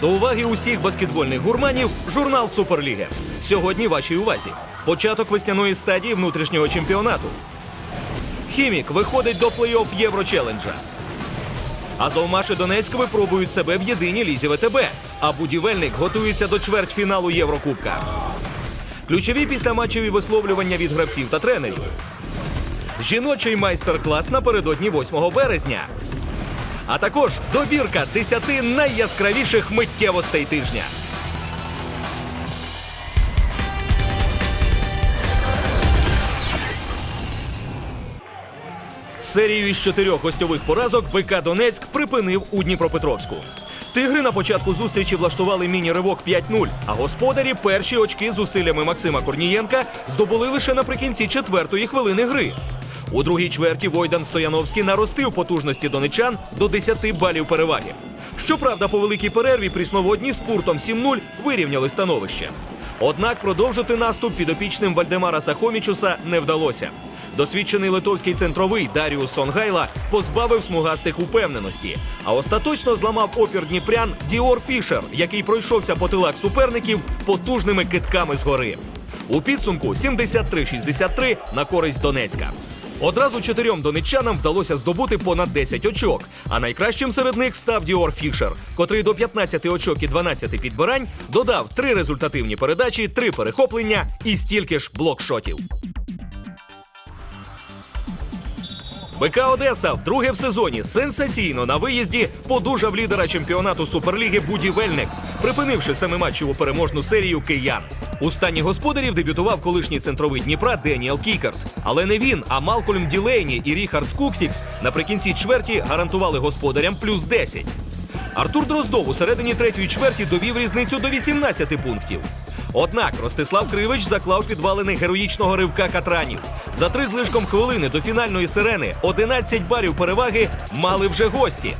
До уваги усіх баскетбольних гурманів журнал Суперліги. Сьогодні вашій увазі. Початок весняної стадії внутрішнього чемпіонату. Хімік виходить до плей-офф Єврочеленджа. Азовмаші Донецьк випробують себе в єдиній лізі ВТБ, а будівельник готується до чвертьфіналу Єврокубка. Ключові післяматчеві висловлювання від гравців та тренерів. Жіночий майстер-клас напередодні 8 березня. А також добірка 10 найяскравіших миттєвостей тижня. Серію із чотирьох гостьових поразок БК Донецьк припинив у Дніпропетровську. Тигри на початку зустрічі влаштували міні-ривок 5-0, а господарі перші очки з усиллями Максима Корнієнка здобули лише наприкінці четвертої хвилини гри. У другій чверті Войдан Стояновський наростив потужності донечан до 10 балів переваги. Щоправда, по великій перерві прісноводні з пуртом 7-0 вирівняли становище. Однак продовжити наступ підопічним Вальдемара Сахомічуса не вдалося. Досвідчений литовський центровий Даріус Сонгайла позбавив смугастих упевненості, а остаточно зламав опір Дніпрян Діор Фішер, який пройшовся по тилах суперників потужними китками згори. У підсумку 73-63 на користь Донецька. Одразу чотирьом донеччанам вдалося здобути понад 10 очок. А найкращим серед них став Діор Фішер, котрий до 15 очок і 12 підбирань додав три результативні передачі, три перехоплення і стільки ж блокшотів. БК Одеса вдруге в сезоні сенсаційно на виїзді подужав лідера чемпіонату Суперліги Будівельник, припинивши семиматчеву переможну серію киян. У стані господарів дебютував колишній центровий Дніпра Деніел Кікарт. Але не він, а Малкольм Ділейні і Ріхард Скуксікс наприкінці чверті гарантували господарям плюс 10. Артур Дроздов у середині третьої чверті довів різницю до 18 пунктів. Однак Ростислав Кривич заклав підвалини героїчного ривка катранів. За три з лишком хвилини до фінальної сирени 11 барів переваги мали вже гості.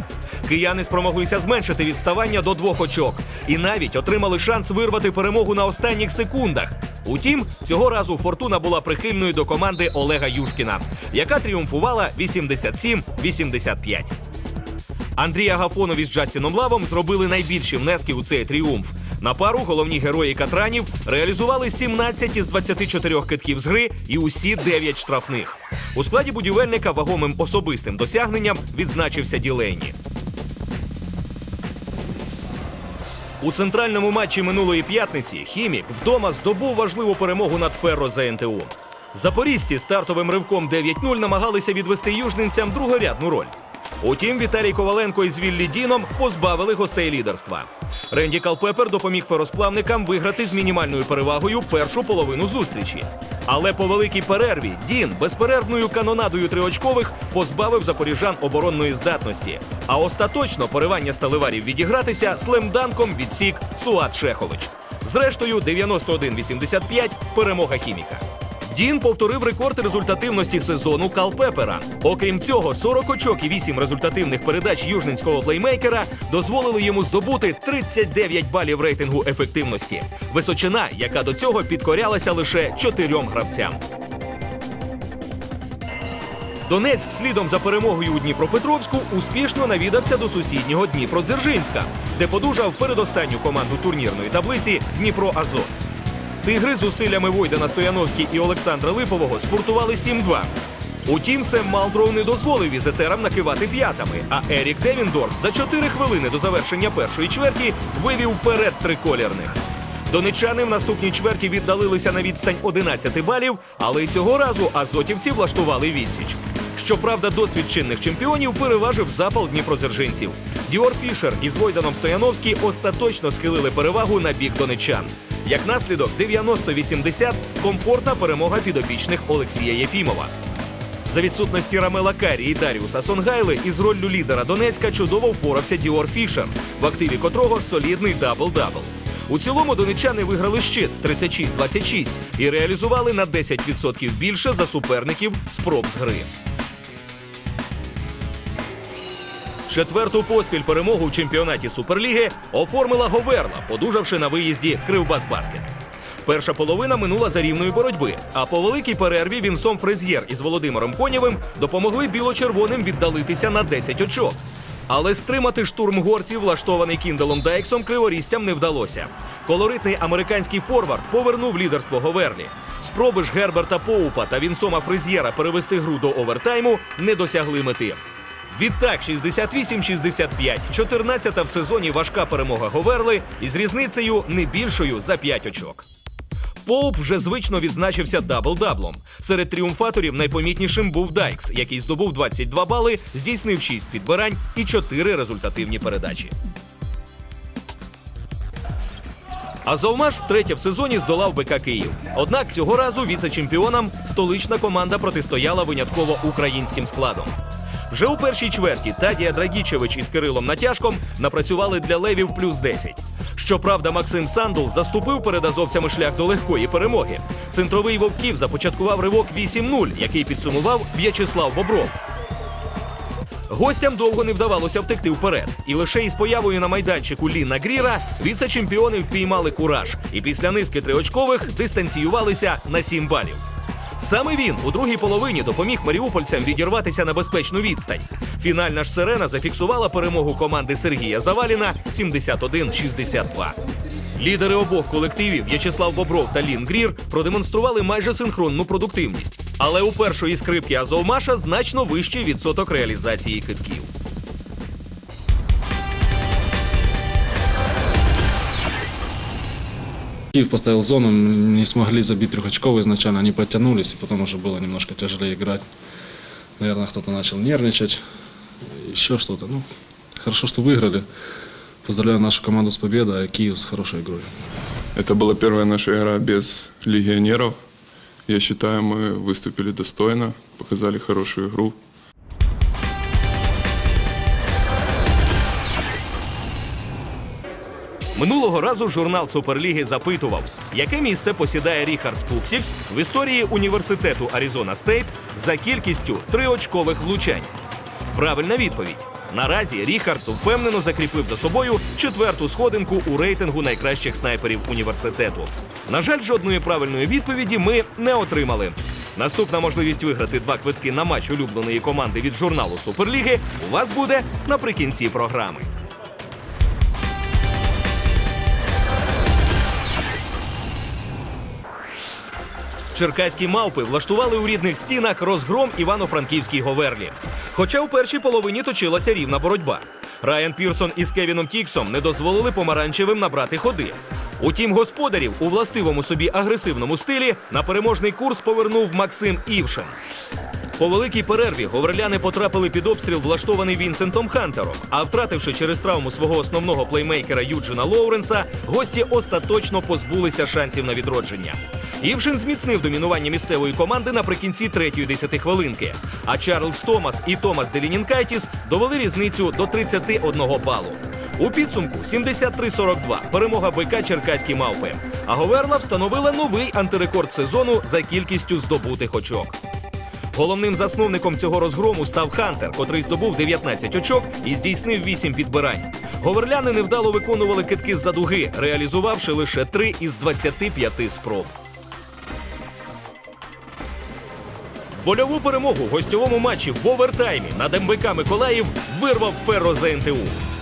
Кияни спромоглися зменшити відставання до двох очок і навіть отримали шанс вирвати перемогу на останніх секундах. Утім, цього разу фортуна була прихильною до команди Олега Юшкіна, яка тріумфувала 87-85. Андрій Агафонов із Джастіном Лавом зробили найбільші внески у цей тріумф. На пару головні герої Катранів реалізували 17 із 24 китків з гри і усі 9 штрафних. У складі будівельника вагомим особистим досягненням відзначився Ділейні. У центральному матчі минулої п'ятниці Хімік вдома здобув важливу перемогу над Ферро за НТУ. Запорізьці стартовим ривком 9-0 намагалися відвести южненцям другорядну роль. Утім, Віталій Коваленко із Віллі Діном позбавили гостей лідерства. Ренді Калпепер допоміг феросплавникам виграти з мінімальною перевагою першу половину зустрічі. Але по великій перерві Дін безперервною канонадою триочкових позбавив запоріжан оборонної здатності. А остаточно поривання сталеварів відігратися слемданком відсік Суат Шехович. Зрештою, 91-85 перемога хіміка. Дін повторив рекорд результативності сезону Калпепера. Окрім цього, 40 очок і 8 результативних передач южненського плеймейкера дозволили йому здобути 39 балів рейтингу ефективності. Височина, яка до цього підкорялася лише чотирьом гравцям. Донецьк слідом за перемогою у Дніпропетровську успішно навідався до сусіднього Дніпродзержинська, де подужав передостанню команду турнірної таблиці Дніпро Азот. Тигри з усиллями Войдена Стояновський і Олександра Липового спортували 7-2. Утім, Сем Малдроу не дозволив візитерам накивати п'ятами, а Ерік Девіндорф за 4 хвилини до завершення першої чверті вивів вперед триколірних. Донечани в наступній чверті віддалилися на відстань 11 балів, але й цього разу азотівці влаштували відсіч. Щоправда, досвід чинних чемпіонів переважив запал дніпродзержинців. Діор Фішер із Войданом Стояновський остаточно схилили перевагу на бік донечан. Як наслідок, 90-80 комфортна перемога підопічних Олексія Єфімова. За відсутності Рамела Карі і Даріуса Сонгайли із роллю лідера Донецька чудово впорався Діор Фішер, в активі котрого солідний дабл-дабл. У цілому донечани виграли щит 36-26 і реалізували на 10% більше за суперників спроб з гри. Четверту поспіль перемогу в чемпіонаті Суперліги оформила Говерла, подужавши на виїзді Кривбасбаскет. Перша половина минула за рівної боротьби, а по великій перерві Вінсом Фрезєр із Володимиром Конєвим допомогли біло-червоним віддалитися на 10 очок. Але стримати штурм горців, влаштований Кінделом Дайксом, криворіжцям не вдалося. Колоритний американський форвард повернув лідерство Говерлі. Спроби ж Герберта Поупа та Вінсома Фризєра перевести гру до овертайму не досягли мети. Відтак, 68-65, 14-та в сезоні важка перемога Говерли із різницею не більшою за 5 очок. Поуп вже звично відзначився дабл-даблом. Серед тріумфаторів найпомітнішим був Дайкс, який здобув 22 бали, здійснив 6 підбирань і 4 результативні передачі. А Завмаш втретє в сезоні здолав БК Київ. Однак цього разу віце-чемпіонам столична команда протистояла винятково українським складом. Вже у першій чверті Тадія Драгічевич із Кирилом Натяжком напрацювали для левів плюс 10. Щоправда, Максим Сандул заступив перед азовцями шлях до легкої перемоги. Центровий вовків започаткував ривок 8-0, який підсумував В'ячеслав Бобров. Гостям довго не вдавалося втекти вперед, і лише із появою на майданчику Ліна Гріра віце-чемпіони впіймали кураж і після низки триочкових дистанціювалися на 7 балів. Саме він у другій половині допоміг маріупольцям відірватися на безпечну відстань. Фінальна ж сирена зафіксувала перемогу команди Сергія Заваліна 71-62. Лідери обох колективів В'ячеслав Бобров та Лін Грір продемонстрували майже синхронну продуктивність. Але у першої скрипки Азовмаша значно вищий відсоток реалізації китків. Киев поставил зону, не смогли забить трехочковый изначально, они подтянулись, и потом уже было немножко тяжелее играть. Наверное, кто-то начал нервничать, еще что-то. Ну, хорошо, что выиграли. Поздравляю нашу команду с победой, а Киев с хорошей игрой. Это была первая наша игра без легионеров. Я считаю, мы выступили достойно, показали хорошую игру. Минулого разу журнал Суперліги запитував, яке місце посідає Ріхардс Куксікс в історії університету Аризона Стейт за кількістю триочкових влучань. Правильна відповідь. Наразі Ріхардс впевнено закріпив за собою четверту сходинку у рейтингу найкращих снайперів університету. На жаль, жодної правильної відповіді ми не отримали. Наступна можливість виграти два квитки на матч улюбленої команди від журналу Суперліги у вас буде наприкінці програми. Черкаські мавпи влаштували у рідних стінах розгром Івано-Франківській Говерлі. Хоча у першій половині точилася рівна боротьба. Райан Пірсон із Кевіном Кіксом не дозволили помаранчевим набрати ходи. Утім, господарів у властивому собі агресивному стилі на переможний курс повернув Максим Івшин. По великій перерві говерляни потрапили під обстріл, влаштований Вінсентом Хантером. А втративши через травму свого основного плеймейкера Юджина Лоуренса, гості остаточно позбулися шансів на відродження. Івшин зміцнив домінування місцевої команди наприкінці третьої десятихвилинки. А Чарльз Томас і Томас Делінінкайтіс довели різницю до 31 балу. У підсумку 73-42 перемога БК Черкаські мавпи. А Говерла встановила новий антирекорд сезону за кількістю здобутих очок. Головним засновником цього розгрому став Хантер, котрий здобув 19 очок і здійснив 8 підбирань. Говерляни невдало виконували китки з-за дуги, реалізувавши лише 3 із 25 спроб. Вольову перемогу в гостьовому матчі в овертаймі над МБК Миколаїв вирвав Ферро ЗНТУ.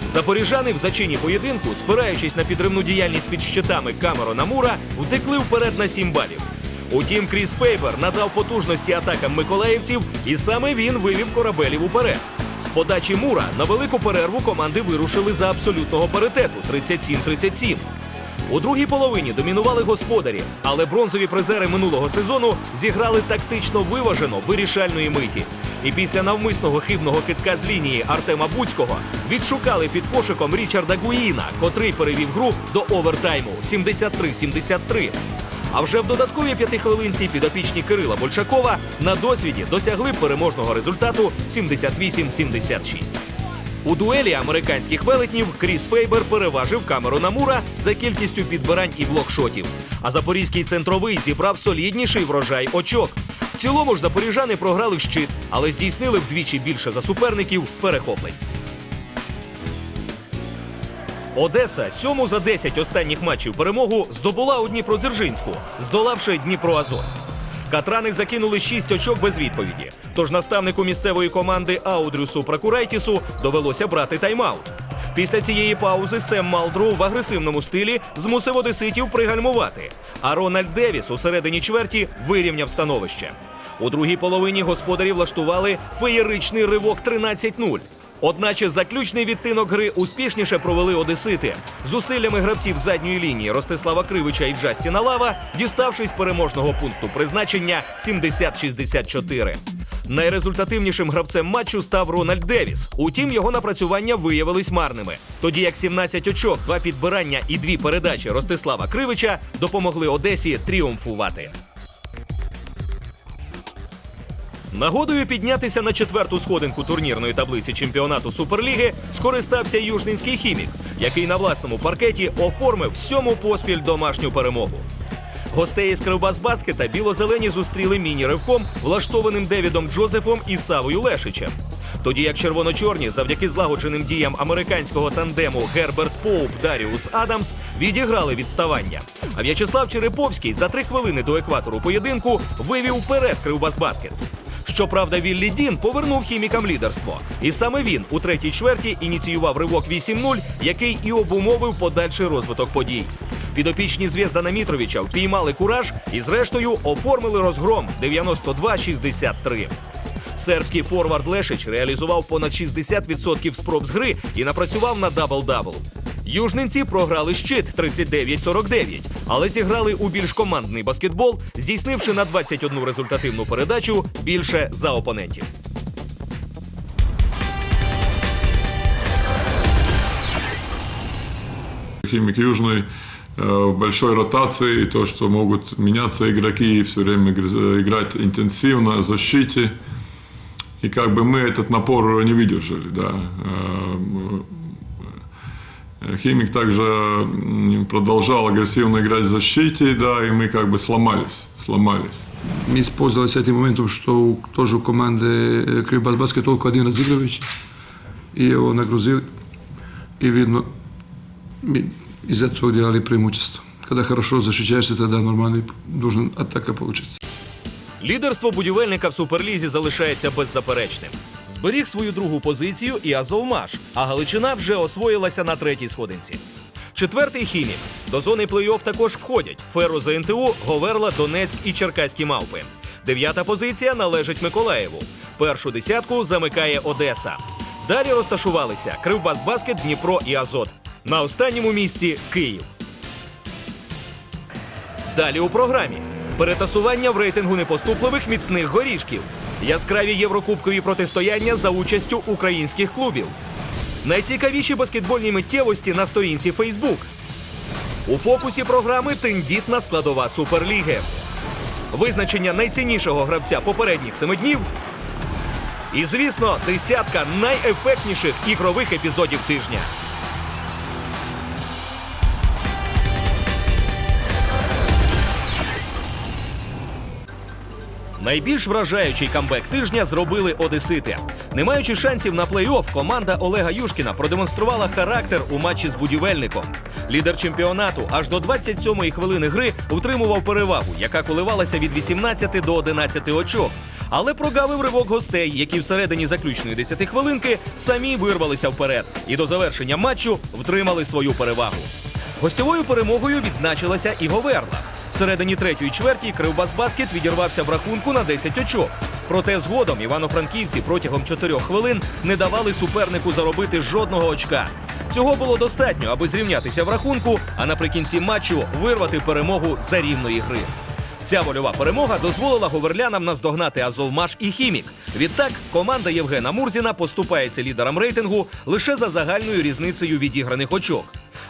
Запоріжани в зачині поєдинку, спираючись на підривну діяльність під щитами Камерона Мура, втекли вперед на 7 балів. Утім, Кріс Пейпер надав потужності атакам миколаївців, і саме він вивів корабелів уперед. З подачі Мура на велику перерву команди вирушили за абсолютного паритету 37-37. У другій половині домінували господарі, але бронзові призери минулого сезону зіграли тактично виважено вирішальної миті. І після навмисного хибного китка з лінії Артема Буцького відшукали під кошиком Річарда Гуїна, котрий перевів гру до овертайму 73-73. А вже в додатковій п'ятихвилинці підопічні Кирила Большакова на досвіді досягли переможного результату 78-76. У дуелі американських велетнів Кріс Фейбер переважив Камерона Мура за кількістю підбирань і блокшотів. А запорізький центровий зібрав солідніший врожай очок. В цілому ж запоріжани програли щит, але здійснили вдвічі більше за суперників перехоплень. Одеса сьому за 10 останніх матчів перемогу здобула у Дніпродзержинську, здолавши Дніпро Азот. Катрани закинули 6 очок без відповіді. Тож наставнику місцевої команди Аудрюсу Прокурайтісу довелося брати тайм-аут. Після цієї паузи Сем Малдроу в агресивному стилі змусив одеситів пригальмувати. А Рональд Девіс у середині чверті вирівняв становище. У другій половині господарі влаштували феєричний ривок 13-0. Одначе заключний відтинок гри успішніше провели одесити. Зусиллями гравців задньої лінії Ростислава Кривича і Джастіна Лава, діставшись переможного пункту призначення 70-64. Найрезультативнішим гравцем матчу став Рональд Девіс. Утім, його напрацювання виявились марними. Тоді як 17 очок, два підбирання і дві передачі Ростислава Кривича допомогли Одесі тріумфувати. Нагодою піднятися на четверту сходинку турнірної таблиці чемпіонату Суперліги скористався южненський хімік, який на власному паркеті оформив сьому поспіль домашню перемогу. Гостей із Кривбасбаскета біло-зелені зустріли міні-ривком, влаштованим Девідом Джозефом і Савою Лешичем. Тоді як червоно-чорні, завдяки злагодженим діям американського тандему Герберт Поуп Даріус Адамс відіграли відставання. А В'ячеслав Череповський за три хвилини до екватору поєдинку вивів вперед Кривбасбаскет. Щоправда, Віллі Дін повернув хімікам лідерство. І саме він у третій чверті ініціював ривок 8-0, який і обумовив подальший розвиток подій. Підопічні Звєздана Мітровича впіймали кураж і, зрештою, оформили розгром 92-63. Сербський форвард Лешич реалізував понад 60% спроб з гри і напрацював на дабл-дабл. Южненці програли щит 39-49, але зіграли у більш командний баскетбол, здійснивши на 21 результативну передачу більше за опонентів. Химик Южный э, в большой ротации, и то, что могут меняться игроки и все время игр- играть интенсивно в защите. И как бы мы этот напор не выдержали, да. Э, э, Химик также м, продолжал агрессивно играть в защите, да, и мы как бы сломались, сломались. Mi использовали с этим моментом, что у- тоже у команды Кривбас Баскет только один разыгрывающий. И его нагрузили. И видно, ми из этого делали преимущество. Когда хорошо защищаешься, тогда нормальный должен атака получиться. Лідерство будівельника в суперлізі залишається беззаперечним. Зберіг свою другу позицію і Азовмаш, а Галичина вже освоїлася на третій сходинці. Четвертий хімік. До зони плей-офф також входять Ферро ЗНТУ, Говерла, Донецьк і Черкаські мавпи. Дев'ята позиція належить Миколаєву. Першу десятку замикає Одеса. Далі розташувалися Кривбасбаскет, Дніпро і Азот. На останньому місці Київ. Далі у програмі перетасування в рейтингу непоступливих міцних горішків, яскраві єврокубкові протистояння за участю українських клубів, найцікавіші баскетбольні миттєвості на сторінці Фейсбук. У фокусі програми тендітна складова суперліги, визначення найціннішого гравця попередніх семи днів. І, звісно, десятка найефектніших ігрових епізодів тижня. Найбільш вражаючий камбек тижня зробили одесити. Не маючи шансів на плей-офф, команда Олега Юшкіна продемонструвала характер у матчі з будівельником. Лідер чемпіонату аж до 27-ї хвилини гри утримував перевагу, яка коливалася від 18 до 11 очок. Але прогавив ривок гостей, які всередині заключної 10 хвилинки самі вирвалися вперед і до завершення матчу втримали свою перевагу. Гостьовою перемогою відзначилася і Говерла. Всередині третьої чверті Кривбасбаскет відірвався в рахунку на 10 очок. Проте згодом івано-франківці протягом 4 хвилин не давали супернику заробити жодного очка. Цього було достатньо, аби зрівнятися в рахунку, а наприкінці матчу вирвати перемогу за рівної гри. Ця вольова перемога дозволила говерлянам наздогнати Азовмаш і Хімік. Відтак команда Євгена Мурзіна поступається лідерам рейтингу лише за загальною різницею відіграних очок.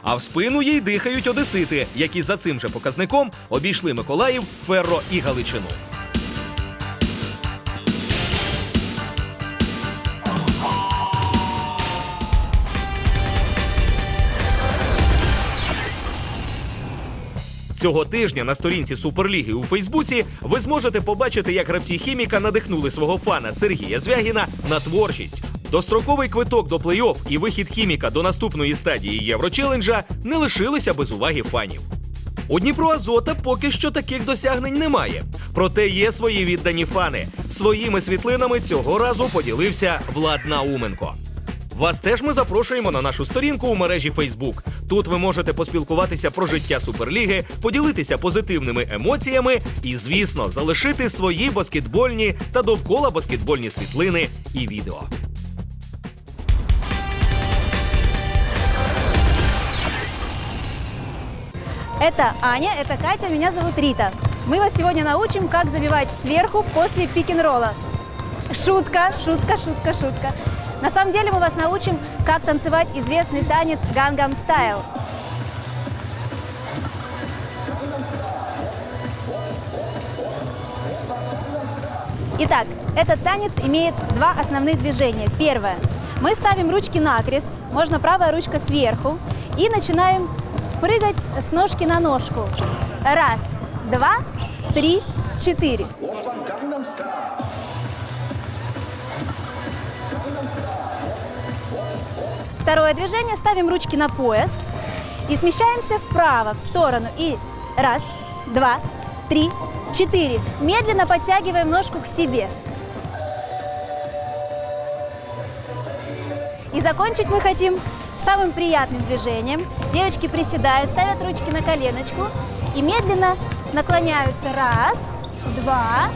А в спину їй дихають одесити, які за цим же показником обійшли Миколаїв, Ферро і Галичину. Цього тижня на сторінці Суперліги у Фейсбуці ви зможете побачити, як гравці хіміка надихнули свого фана Сергія Звягіна на творчість. Достроковий квиток до плей-офф і вихід хіміка до наступної стадії Єврочеленджа не лишилися без уваги фанів. У Дніпро Азота поки що таких досягнень немає. Проте є свої віддані фани. Своїми світлинами цього разу поділився Влад Науменко. Вас теж ми запрошуємо на нашу сторінку у мережі Facebook. Тут ви можете поспілкуватися про життя Суперліги, поділитися позитивними емоціями і, звісно, залишити свої баскетбольні та довкола баскетбольні світлини і відео. Это Аня, это Катя, меня зовут Рита. Мы вас сегодня научим, как забивать сверху после пик-н-ролла. Шутка, шутка, шутка, шутка. На самом деле мы вас научим, как танцевать известный танец Гангам Стайл. Итак, этот танец имеет два основных движения. Первое. Мы ставим ручки накрест, можно правая ручка сверху, и начинаем прыгать с ножки на ножку. Раз, два, три, четыре. Второе движение. Ставим ручки на пояс и смещаемся вправо, в сторону. И раз, два, три, четыре. Медленно подтягиваем ножку к себе. И закончить мы хотим самым приятным движением. Девочки приседают, ставят ручки на коленочку и медленно наклоняются. Раз, два,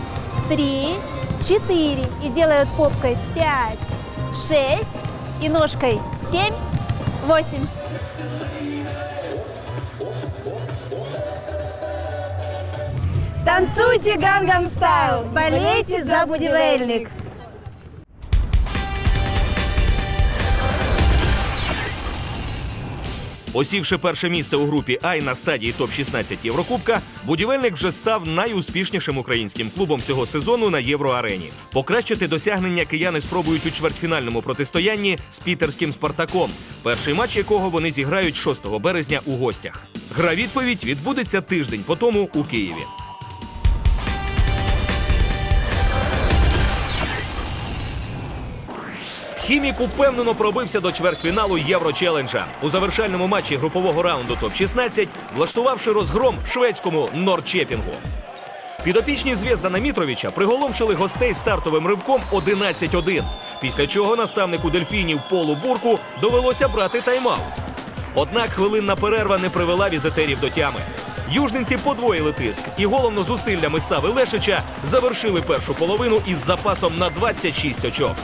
три, четыре. И делают попкой пять, шесть и ножкой семь, восемь. Танцуйте гангам стайл, болейте за будивельник. Осівши перше місце у групі А і на стадії топ-16 Єврокубка, будівельник вже став найуспішнішим українським клубом цього сезону на євроарені. Покращити досягнення кияни спробують у чвертьфінальному протистоянні з пітерським Спартаком, перший матч якого вони зіграють 6 березня у гостях. Гра відповідь відбудеться тиждень по тому у Києві. Хімік упевнено пробився до чвертьфіналу Єврочеленджа у завершальному матчі групового раунду топ-16, влаштувавши розгром шведському Норчепінгу. Підопічні Звєздана Мітровича приголомшили гостей стартовим ривком 11-1, після чого наставнику дельфінів Полу Бурку довелося брати тайм-аут. Однак хвилинна перерва не привела візитерів до тями. Южненці подвоїли тиск і головно зусиллями Сави Лешича завершили першу половину із запасом на 26 очок.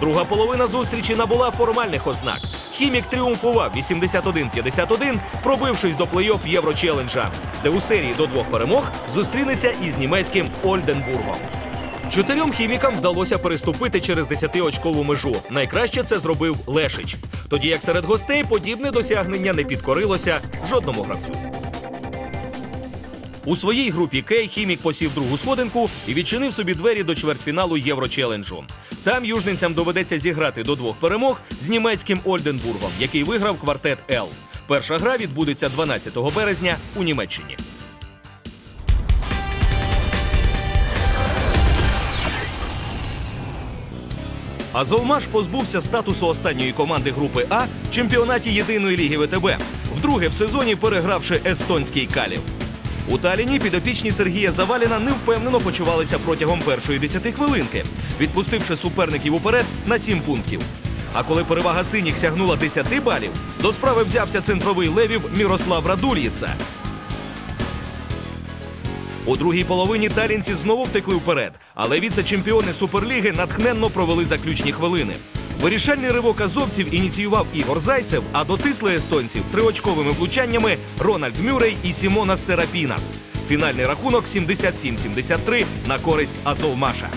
Друга половина зустрічі набула формальних ознак. Хімік тріумфував 81-51, пробившись до плей-офф Єврочеленджа, де у серії до двох перемог зустрінеться із німецьким Ольденбургом. Чотирьом хімікам вдалося переступити через 10-очкову межу. Найкраще це зробив Лешич. Тоді як серед гостей подібне досягнення не підкорилося жодному гравцю. У своїй групі Кей хімік посів другу сходинку і відчинив собі двері до чвертьфіналу Єврочеленджу. Там южненцям доведеться зіграти до двох перемог з німецьким Ольденбургом, який виграв квартет Л. Перша гра відбудеться 12 березня у Німеччині. Азовмаш позбувся статусу останньої команди групи А в чемпіонаті єдиної ліги ВТБ, вдруге в сезоні перегравши естонський калів. У Таліні підопічні Сергія Заваліна невпевнено почувалися протягом першої десяти хвилинки, відпустивши суперників уперед на сім пунктів. А коли перевага синіх сягнула 10 балів, до справи взявся центровий левів Мірослав Радульєца. У другій половині талінці знову втекли вперед, але віце-чемпіони Суперліги натхненно провели заключні хвилини. Вирішальний ривок азовців ініціював Ігор Зайцев, а дотисли естонців триочковими влучаннями Рональд Мюррей і Сімона Серапінас. Фінальний рахунок 77-73 на користь Азовмаша.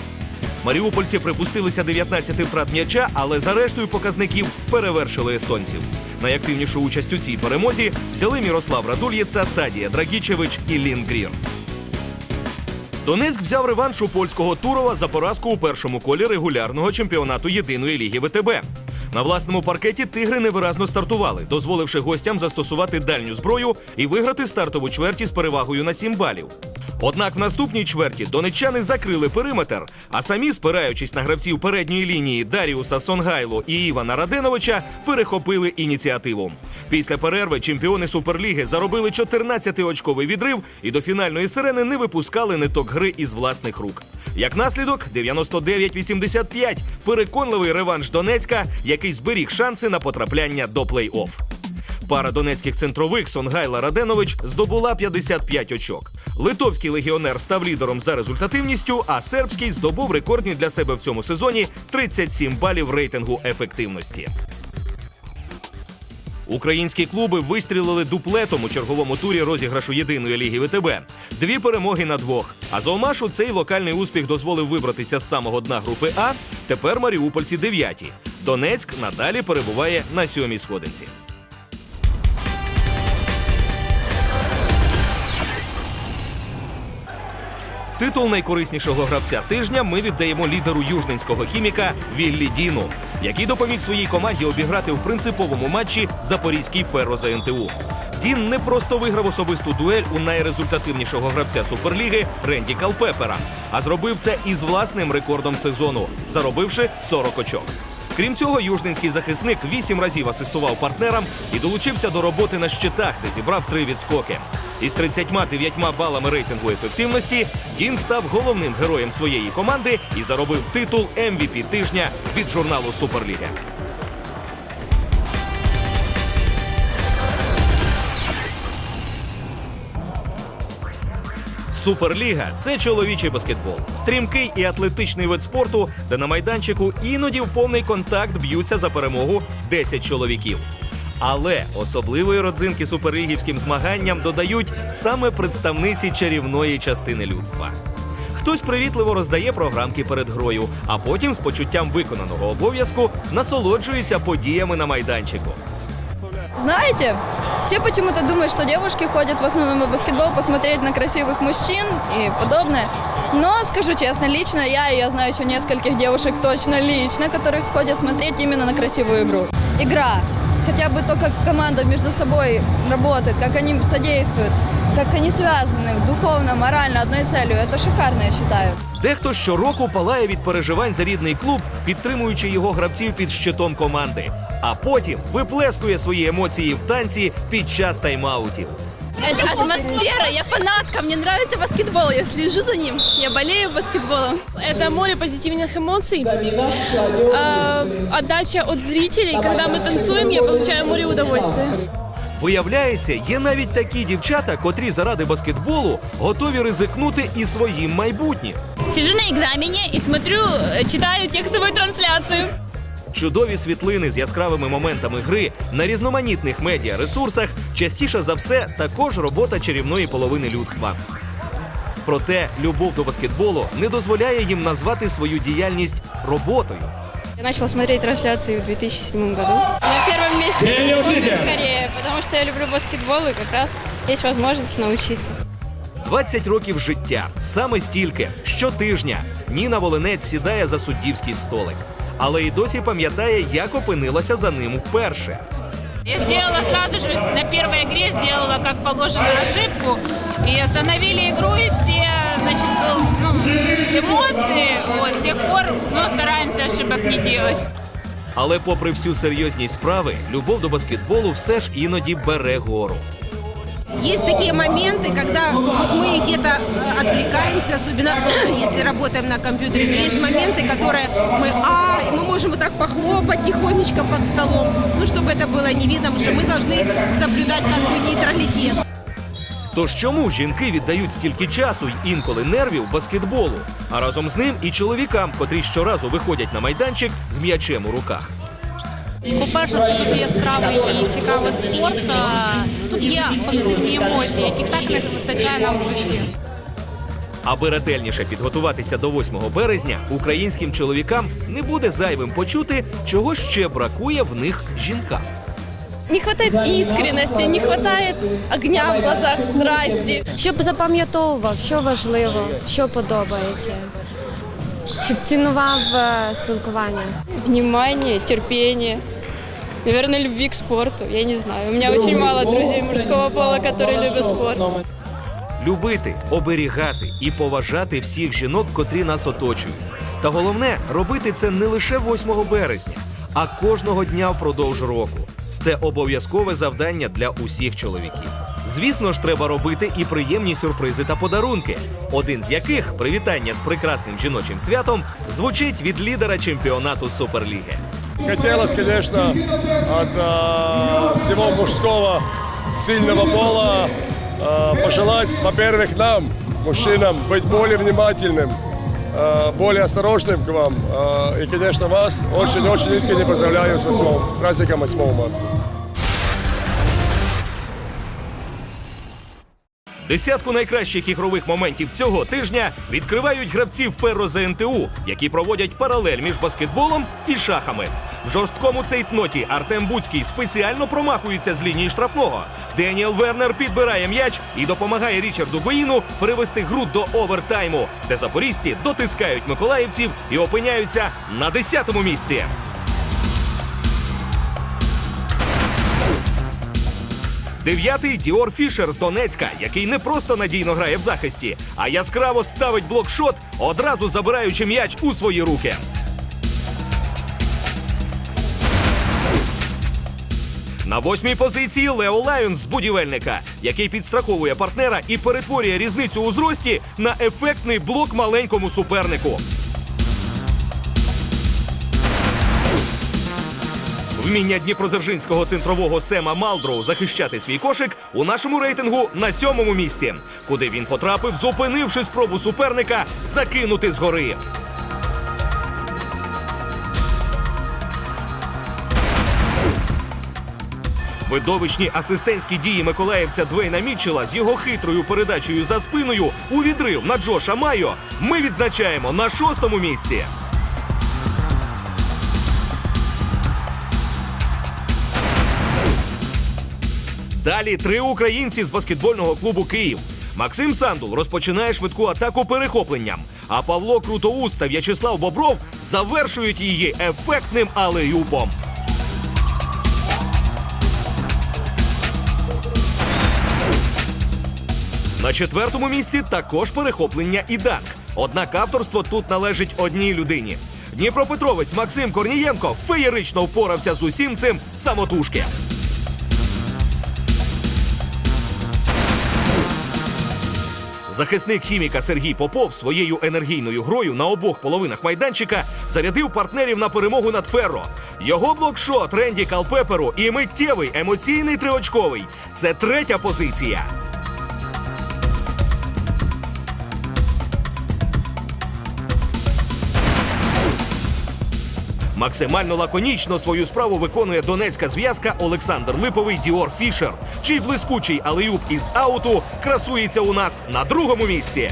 Маріупольці припустилися 19 втрат м'яча, але за рештою показників перевершили естонців. Найактивнішу участь у цій перемозі взяли Мірослав Радульєца, Тадія Драгічевич і Лін Грір. Донецьк взяв реванш у польського Турова за поразку у першому колі регулярного чемпіонату єдиної ліги ВТБ. На власному паркеті тигри невиразно стартували, дозволивши гостям застосувати дальню зброю і виграти стартову чверті з перевагою на 7 балів. Однак в наступній чверті донеччани закрили периметр, а самі, спираючись на гравців передньої лінії Даріуса Сонгайло і Івана Раденовича, перехопили ініціативу. Після перерви чемпіони Суперліги заробили 14-очковий відрив і до фінальної сирени не випускали ниток гри із власних рук. Як наслідок, 99-85 – переконливий реванш Донецька, який зберіг шанси на потрапляння до плей-офф. Пара донецьких центрових Сонгайла Раденович здобула 55 очок. Литовський легіонер став лідером за результативністю, а сербський здобув рекордні для себе в цьому сезоні 37 балів рейтингу ефективності. Українські клуби вистрілили дуплетом у черговому турі розіграшу єдиної ліги ВТБ. Дві перемоги на двох. А за Омашу цей локальний успіх дозволив вибратися з самого дна групи А. Тепер маріупольці дев'яті. Донецьк надалі перебуває на сьомій сходинці. Титул найкориснішого гравця тижня ми віддаємо лідеру южненського хіміка Віллі Діну, який допоміг своїй команді обіграти в принциповому матчі запорізький ферро за НТУ. Дін не просто виграв особисту дуель у найрезультативнішого гравця суперліги Ренді Калпепера, а зробив це із власним рекордом сезону, заробивши 40 очок. Крім цього, южненський захисник вісім разів асистував партнерам і долучився до роботи на щитах, де зібрав три відскоки. Із 39 балами рейтингу ефективності Дін став головним героєм своєї команди і заробив титул MVP тижня від журналу Суперліга. Суперліга це чоловічий баскетбол, стрімкий і атлетичний вид спорту, де на майданчику іноді в повний контакт б'ються за перемогу 10 чоловіків. Але особливої родзинки суперлігівським змаганням додають саме представниці чарівної частини людства. Хтось привітливо роздає програмки перед грою, а потім з почуттям виконаного обов'язку насолоджується подіями на майданчику. Знаете, все почему-то думают, что девушки ходят в основном на баскетбол посмотреть на красивых мужчин и подобное. Но скажу честно, лично я, и я знаю еще нескольких девушек точно лично, которых сходят смотреть именно на красивую игру. Игра. Хотя бы то, как команда между собой работает, как они содействуют, как они связаны духовно, морально одной целью. Это шикарно, я считаю. Дехто щороку палає від переживань за рідний клуб, підтримуючи його гравців під щитом команди, а потім виплескує свої емоції в танці під час тайм-аутів. Это атмосфера, я фанатка, мне нравится баскетбол, я слежу за ним, я болею баскетболом. Это море позитивных эмоций. А, отдача от зрителей. Когда мы танцуем, я получаю море удовольствия. Виявляється, є навіть такі дівчата, котрі заради баскетболу готові ризикнути і своїм майбутнім. Сижу на экзамене и смотрю, э, читаю текстовую трансляцию. Чудові світлини з яскравими моментами гри на різноманітних медіаресурсах частіше за все також робота чарівної половини людства. Проте любов до баскетболу не дозволяє їм назвати свою діяльність роботою. Я начала смотреть трансляцию в 2007 году. На первом месте буду скорее, потому что я люблю баскетбол и как раз есть возможность научиться. 20 років життя саме стільки щотижня Ніна Волинець сідає за суддівський столик, але й досі пам'ятає, як опинилася за ним вперше. Я сделала сразу же на первой игре, сделала как положено ошибку. И остановили игру, и все, значит, был, ну, эмоции. Вот, с тех пор, ну, стараемся ошибок не делать. Але, попри всю серйозність справи, любов до баскетболу все ж іноді бере гору. Есть такие моменты, когда вот мы где-то э, отвлекаемся, особенно если работаем на компьютере, но есть моменты, которые мы, а, мы можем вот так похлопать тихонечко под столом, ну, чтобы это было не видно, потому что мы должны соблюдать как бы нейтралитет. Тож чому жінки віддають стільки часу й інколи нервів баскетболу, а разом з ним і чоловікам, котрі щоразу виходять на майданчик з м'ячем у руках. По-перше, це дуже яскравий і цікавий спорт. Тут є позитивні емоції, яких так не вистачає нам в житті. Аби ретельніше підготуватися до 8 березня, українським чоловікам не буде зайвим почути, чого ще бракує в них жінкам. Не хватает искренности, не хватает огня в глазах, страсти. щоб запам'ятовував, що важливо, що подобається, щоб цінував е, спілкування. Внимание, терпение. Наверное, любви к спорту. Я не знаю. У меня очень мало друзей мужского пола, которые любят спорт. любити, оберігати і поважати всіх жінок, котрі нас оточують. Та головне робити це не лише 8 березня, а кожного дня впродовж року. Це обов'язкове завдання для усіх чоловіків. Звісно ж, треба робити і приємні сюрпризи та подарунки, один з яких привітання з прекрасним жіночим святом звучить від лідера чемпіонату Суперліги. Хотелось, конечно, от а, всего мужского сильного пола а, пожелать, во-первых, нам, мужчинам, быть более внимательным, а, более осторожным к вам. А, и, конечно, вас очень-очень искренне поздравляю с 8 праздником 8 марта. Десятку найкращих ігрових моментів цього тижня відкривають гравці Ферро ЗНТУ, які проводять паралель між баскетболом і шахами. В жорсткому цейтноті Артем Буцький спеціально промахується з лінії штрафного. Деніел Вернер підбирає м'яч і допомагає Річарду Гоїну перевести гру до овертайму, де запорізьці дотискають миколаївців і опиняються на 10-му місці. Дев'ятий Діор Фішер з Донецька, який не просто надійно грає в захисті, а яскраво ставить блокшот, одразу забираючи м'яч у свої руки. На восьмій позиції Лео Лайонс з будівельника, який підстраховує партнера і перетворює різницю у зрості на ефектний блок маленькому супернику. Вміння дніпродзержинського центрового Сема Малдроу захищати свій кошик у нашому рейтингу на сьомому місці, куди він потрапив, зупинивши спробу суперника закинути згори. Видовищні асистентські дії миколаївця Двейна Мітчела з його хитрою передачею за спиною у відрив на Джоша Майо ми відзначаємо на шостому місці. Далі три українці з баскетбольного клубу Київ. Максим Сандул розпочинає швидку атаку перехопленням. А Павло Крутоуст та В'ячеслав Бобров завершують її ефектним алеюпом. На четвертому місці також перехоплення і данк. Однак авторство тут належить одній людині. Дніпропетровець Максим Корнієнко феєрично впорався з усім цим самотужки. Захисник хіміка Сергій Попов своєю енергійною грою на обох половинах майданчика зарядив партнерів на перемогу над Ферро. Його блокшот Ренді Калпеперу і миттєвий емоційний триочковий. Це третя позиція. Максимально лаконічно свою справу виконує донецька зв'язка Олександр Липовий Діор Фішер, чий блискучий алеюб із ауту красується у нас на другому місці.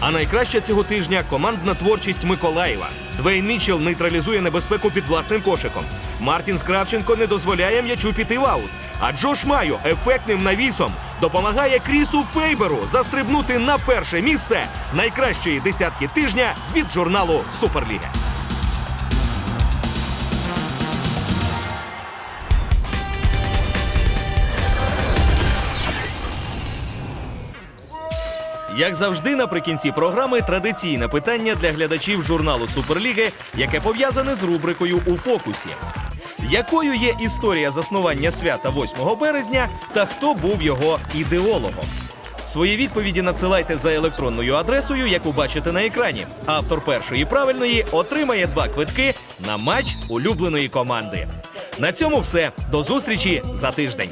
А найкраща цього тижня командна творчість Миколаєва. Двейн Мічел нейтралізує небезпеку під власним кошиком. Мартін Скравченко не дозволяє м'ячу піти в аут. А Джош Майо ефектним навісом допомагає Крісу Фейберу застрибнути на перше місце найкращої десятки тижня від журналу Суперліга. Як завжди, наприкінці програми традиційне питання для глядачів журналу Суперліги, яке пов'язане з рубрикою у фокусі. Якою є історія заснування свята 8 березня та хто був його ідеологом? Свої відповіді надсилайте за електронною адресою, яку бачите на екрані. Автор першої правильної отримає два квитки на матч улюбленої команди. На цьому все. До зустрічі за тиждень.